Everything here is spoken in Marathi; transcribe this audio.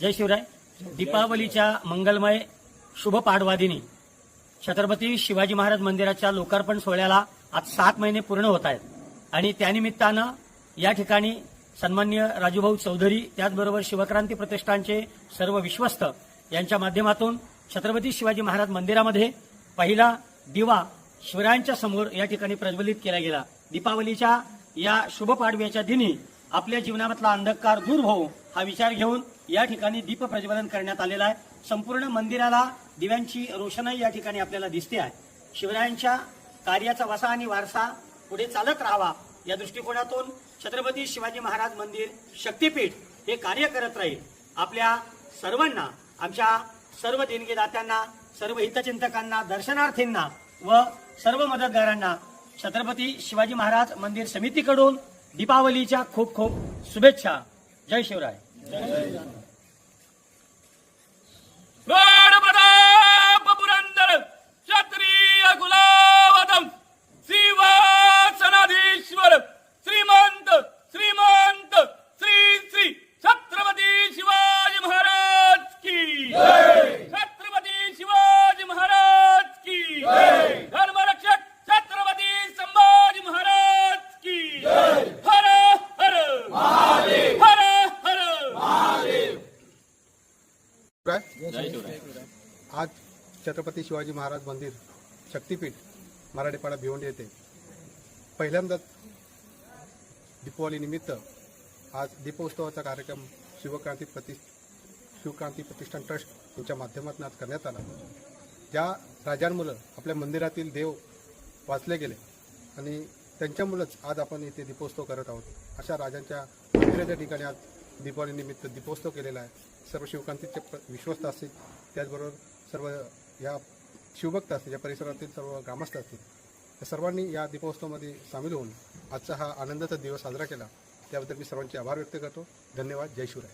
जय शिवराय. दीपावलीच्या मंगलमय शुभ पाडवादिनी. छत्रपती शिवाजी महाराज मंदिराच्या लोकार्पण सोहळ्याला आज सात महिने पूर्ण होत आहेत. आणि त्यानिमित्तानं या ठिकाणी सन्मान्य राजूभाऊ चौधरी त्याचबरोबर शिवक्रांती प्रतिष्ठानचे सर्व विश्वस्त यांच्या माध्यमातून छत्रपती शिवाजी महाराज मंदिरामध्ये पहिला दिवा शिवरायांच्या समोर या ठिकाणी प्रज्वलित केला गेला. दीपावलीच्या या शुभ पाडव्याच्या दिनी आपल्या जीवनामधला अंधकार दूर होऊ हा विचार घेऊन या ठिकाणी दीप प्रज्वलन करण्यात आलेला आहे. संपूर्ण मंदिराला दिव्यांची रोषणाई या ठिकाणी आपल्याला दिसते आहे. शिवरायांच्या कार्याचा वसा आणि वारसा पुढे चालत राहावा या दृष्टिकोनातून छत्रपती शिवाजी महाराज मंदिर शक्तीपीठ हे कार्य करत राहील. आपल्या सर्वांना आमच्या सर्व देणगीदात्यांना सर्व हितचिंतकांना दर्शनार्थींना व सर्व मदतगारांना छत्रपती शिवाजी महाराज मंदिर समितीकडून दीपावलीच्या खूप खूप शुभेच्छा. जय शिवराय. आज छत्रपती शिवाजी महाराज मंदिर शक्तीपीठ मराठीपाडा भिवंडी येथे. पहिल्यांदाच दीपावलीनिमित्त आज दीपोत्सवाचा कार्यक्रम शिवक्रांती प्रति शिवक्रांती प्रतिष्ठान ट्रस्ट यांच्या माध्यमातून आज करण्यात आला. ज्या राजांमुळं आपल्या मंदिरातील देव वाचले गेले आणि त्यांच्यामुळंच आज आपण इथे दीपोत्सव करत आहोत. अशा राजांच्या मंदिराच्या ठिकाणी आज दीपावलीनिमित्त दीपोत्सव केलेला आहे. सर्व शिवकांतीचे विश्वस्त असतील. त्याचबरोबर सर्व या शिवभक्त असतील या परिसरातील सर्व ग्रामस्थ असतील या सर्वांनी या दीपोत्सवामध्ये सामील होऊन आजचा हा आनंदाचा दिवस साजरा केला. त्याबद्दल मी सर्वांचे आभार व्यक्त करतो. धन्यवाद. जय शिवराय.